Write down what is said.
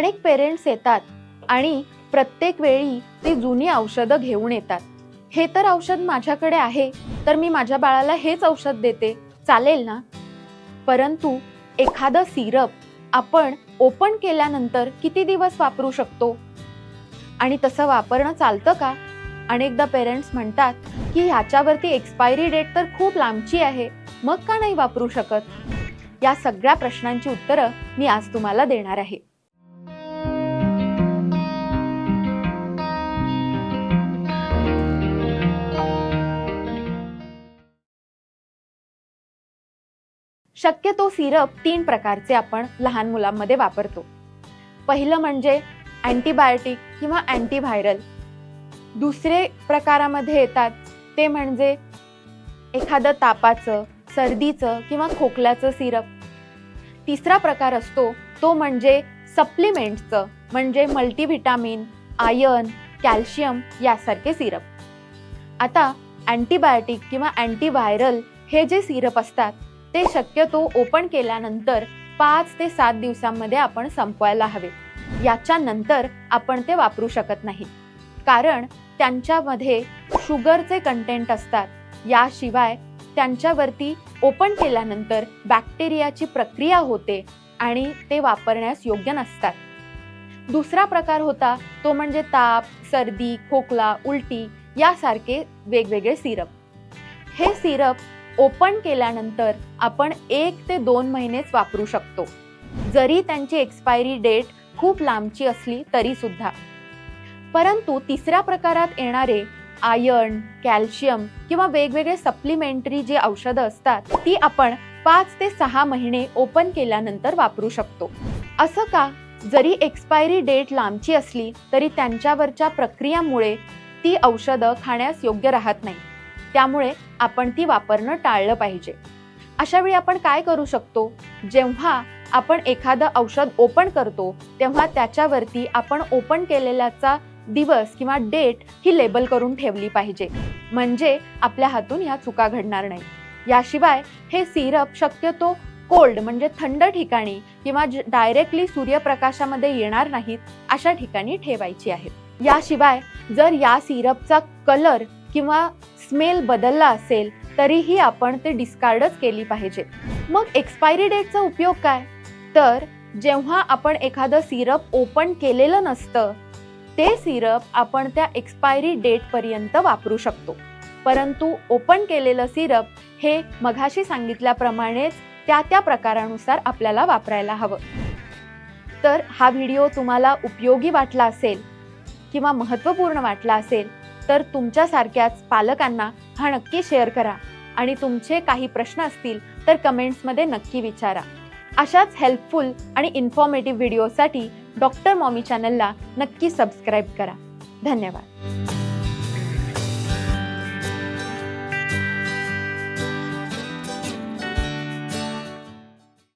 अनेक पेरेंट्स येतात आणि प्रत्येक वेळी ते जुनी औषधं घेऊन येतात. हे तर औषध माझ्याकडे आहे तर मी माझ्या बाळाला हेच औषध देते. चालेल ना? परंतु एखादं सिरप आपण ओपन केल्यानंतर किती दिवस वापरू शकतो? आणि तसं वापरणं चालतं का? अनेकदा पेरेंट्स म्हणतात की ह्याच्यावरती एक्सपायरी डेट तर खूप लांबची आहे मग का नाही वापरू शकत? या सगळ्या प्रश्नांची उत्तरं मी आज तुम्हाला देणार आहे. शक्यतो सिरप तीन प्रकारचे आपण लहान मुलांमध्ये वापरतो. पहिलं म्हणजे अँटीबायोटिक किंवा अँटीव्हायरल. दुसरे प्रकारामध्ये येतात ते म्हणजे एखादं तापाचं सर्दीचं किंवा खोकल्याचं सिरप. तिसरा प्रकार असतो तो म्हणजे सप्लिमेंटचं म्हणजे मल्टीव्हिटॅमिन आयर्न कॅल्शियम यासारखे सिरप. आता अँटीबायोटिक किंवा अँटीव्हायरल हे जे सिरप असतात ते शक्यतो ओपन केल्यानंतर पाच ते सात दिवसांमध्ये आपण संपवायला हवे. याच्या नंतर आपण ते वापरू शकत नाही. कारण त्यांच्यामध्ये शुगरचे कंटेंट असतात. याशिवाय त्यांच्यावरती ओपन केल्यानंतर बॅक्टेरियाची प्रक्रिया होते आणि ते वापरण्यास योग्य नसतात. दुसरा प्रकार होता तो म्हणजे ताप सर्दी खोकला उलटी यासारखे वेगवेगळे सिरप. हे सिरप ओपन केल्यानंतर आपण एक ते दोन महिनेच वापरू शकतो. जरी त्यांची एक्सपायरी डेट खूप लांबची असली तरी सुद्धा. परंतु तिसऱ्या प्रकारात येणारे आयर्न कॅल्शियम किंवा वेगवेगळे सप्लिमेंटरी जे औषधं असतात ती आपण पाच ते सहा महिने ओपन केल्यानंतर वापरू शकतो. असं का? जरी एक्सपायरी डेट लांबची असली तरी त्यांच्यावरच्या प्रक्रियामुळे ती औषधं खाण्यास योग्य राहत नाही. त्यामुळे आपण ती वापरणं टाळलं पाहिजे. अशा वेळी आपण काय करू शकतो? जेव्हा आपण एखादं औषध ओपन करतो तेव्हा त्याच्यावरती आपण ओपन केलेल्याचा दिवस किंवा डेट ही लेबल करून ठेवली पाहिजे. म्हणजे आपल्या हातून ह्या चुका घडणार नाही. याशिवाय हे सिरप शक्यतो कोल्ड म्हणजे थंड ठिकाणी किंवा डायरेक्टली सूर्यप्रकाशामध्ये येणार नाहीत अशा ठिकाणी ठेवायची आहेत याशिवाय जर या सिरपचा कलर किंवा स्मेल बदलला असेल तरीही आपण ते डिस्कार्डच केली पाहिजे. मग एक्सपायरी डेटचा उपयोग काय? तर जेव्हा आपण एखादं सिरप ओपन केलेलं नसतं ते सिरप आपण त्या एक्सपायरी डेटपर्यंत वापरू शकतो. परंतु ओपन केलेलं सिरप हे मघाशी सांगितल्याप्रमाणेच त्या त्या प्रकारानुसार आपल्याला वापरायला हवं. तर हा व्हिडिओ तुम्हाला उपयोगी वाटला असेल किंवा महत्त्वपूर्ण वाटला असेल तर तुमच्यासारख्याच पालकांना हा नक्की शेअर करा. आणि तुमचे काही प्रश्न असतील तर कमेंट्समध्ये नक्की विचारा. अशाच हेल्पफुल आणि इन्फॉर्मेटिव्ह व्हिडिओसाठी डॉक्टर मॉमी चॅनलला नक्की सबस्क्राईब करा. धन्यवाद.